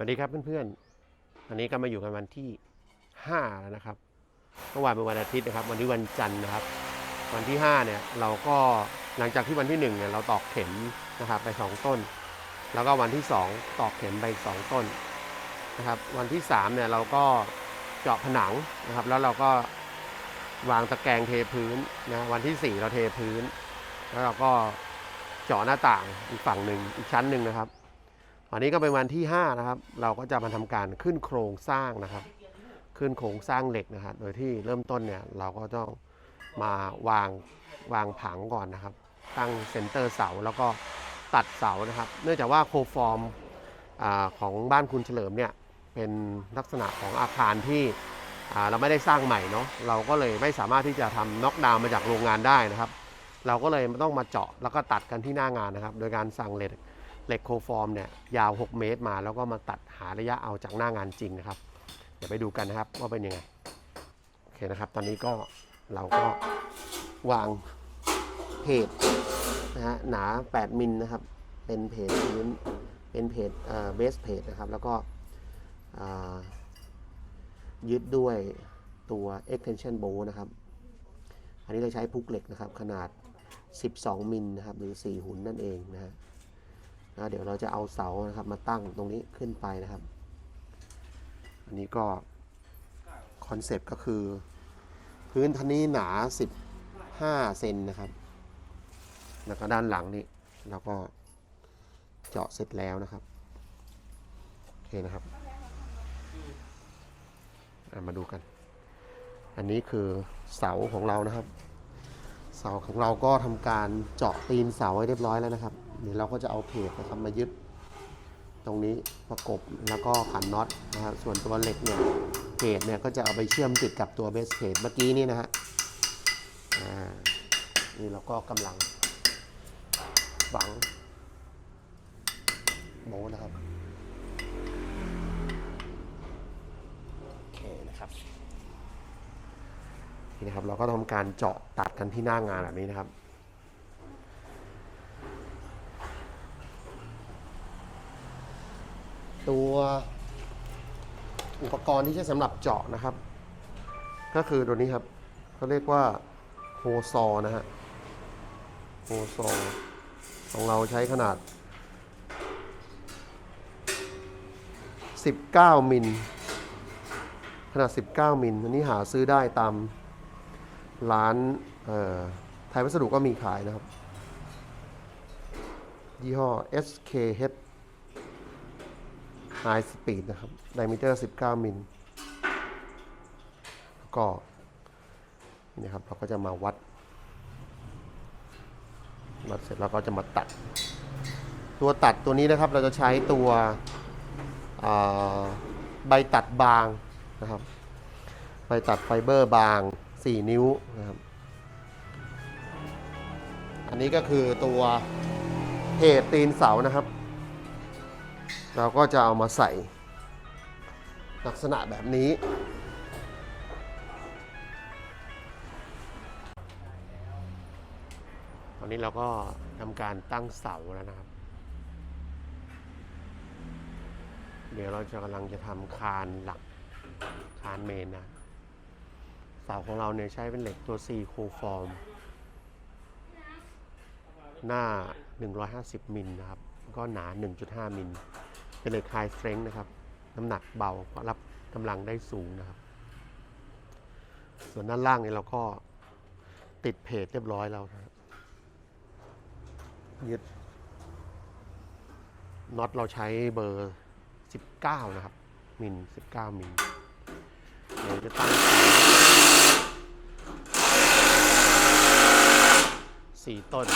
วัสดีครับเพื่อนๆ วันนี้ก็มาอยู่กันวันที่ 5 แล้วนะครับ เมื่อวานเป็นวันอาทิตย์นะครับ วันนี้วันจันทร์นะครับ วันที่ 5 เนี่ยเราก็หลังจากที่วันที่ 1 เนี่ยเราตอกเข็มนะครับไป 2 ต้น แล้วก็วันที่ 2 ตอกเข็มไปอีก2ต้นนะครับ วันที่ 3 เนี่ยเราก็เจาะผนังนะครับ แล้วเราก็วางตะแกรงเทพื้นนะวันที่ 4 เราเทพื้น แล้วเราก็เจาะหน้าต่างอีกฝั่งหนึ่งอีกชั้นหนึ่งนะครับ วันนี้ก็เป็นวันที่ 5 นะครับ เราก็จะมาทำการขึ้นโครงสร้างนะครับ ขึ้นโครงสร้างเหล็กนะครับ โดยที่เริ่มต้นเนี่ยเราก็ต้องมาวางวางผังก่อนนะครับ ตั้งเซนเตอร์เสาแล้วก็ตัดเสานะครับ เนื่องจากว่าโครฟอร์มอของบ้านคุณเฉลิมเนี่ยเป็นลักษณะของอาคารที่เราไม่ได้สร้างใหม่เนาะเราก็เลยไม่สามารถที่จะทำน็อกดาวน์มาจากโรงงานได้นะครับ เราก็เลยต้องมาเจาะแล้วก็ตัดกันที่หน้างานนะครับ โดยการสั่งเหล็ก เหล็กโคฟอร์มเนี่ยยาว 6 เมตรมา แล้วก็มาตัดหาระยะเอาจากหน้างานจริงนะครับ เดี๋ยวไปดูกันนะครับว่าเป็นยังไง โอเคนะครับ ตอนนี้ก็เราก็วางเพจนะฮะหนา 8 มิลนะครับ เป็นเพจพื้นเป็นเพจเบสเพจนะครับ แล้วก็ยึดด้วยตัว extension bolt นะครับ อันนี้เราใช้พุกเหล็กนะครับ ขนาด 12 มิลนะครับ หรือ 4 หุ่นนั่นเองนะฮะ นะเดี๋ยวเราจะเอาเสานะครับมาตั้งตรงนี้ขึ้นไปนะครับ อันนี้ก็คอนเซปต์ก็คือ พื้นทันนี้หนา 15 เซนนะครับ แล้วก็ด้านหลังนี่เราก็เจาะเสร็จแล้วนะครับ โอเคนะครับ มาดูกัน อันนี้คือเสาของเรานะครับ เสาของเราก็ทำการเจาะตีนเสาไว้เรียบร้อยแล้วนะครับ เดี๋ยวเราก็จะเอาเพจนะครับมายึดตรงนี้ประกบแล้วก็ขันน็อตนะครับส่วนตัวเหล็กเนี่ยเพจเนี่ยก็จะเอาไปเชื่อมติดกับตัวเบสเพจเมื่อกี้นี่นะฮะอ่านี่เราก็กำลังฝังโบนะครับโอเคนะครับนี่นะครับ เราก็ทำการเจาะตัดกันที่หน้างานแบบนี้นะครับ ตัวอุปกรณ์ที่ใช้สำหรับเจาะนะครับ ก็คือตัวนี้ครับเขาเรียกว่าโฮซอนะฮะโฮซอของเราใช้ขนาด 19 มิลขนาด 19 มิลอันนี้หาซื้อได้ตามร้านไทยวัสดุก็มีขายนะครับ ยี่ห้อ SKH High Speed นะครับ ไดมิเตอร์ 19 มิลแล้วก็นี่ครับเราก็จะมาวัด วัดเสร็จแล้วก็จะมาตัด ตัวตัดตัวนี้นะครับเราจะใช้ตัวใบตัดบางนะครับใบตัดไฟเบอร์บาง 4 นิ้วนะครับอันนี้ก็คือตัวเพจตีนเสานะครับ เราก็จะเอามาใส่ลักษณะแบบนี้ ตอนนี้เราก็ทำการตั้งเสาแล้วนะครับ เดี๋ยวเราจะกำลังจะทำคานหลักคานเมนนะ เสาของเราเนี่ยใช้เป็นเหล็กตัว C โคฟอร์ม หน้า 150 มิลนะครับ ก็หนา 1.5 มิล เป็นเหล็กไฮสเตร n งนะครับ น้ำหนักเบารับกำลังได้สูงนะครับ ส่วนด้านล่างเนี่ยเราก็ติดเพจเรียบร้อยแล้วนะยึดน็อตเราใช้เบอร์ 19 นะครับ มิล 19 มิลเดี๋ยวจะตั้งสี่ต้น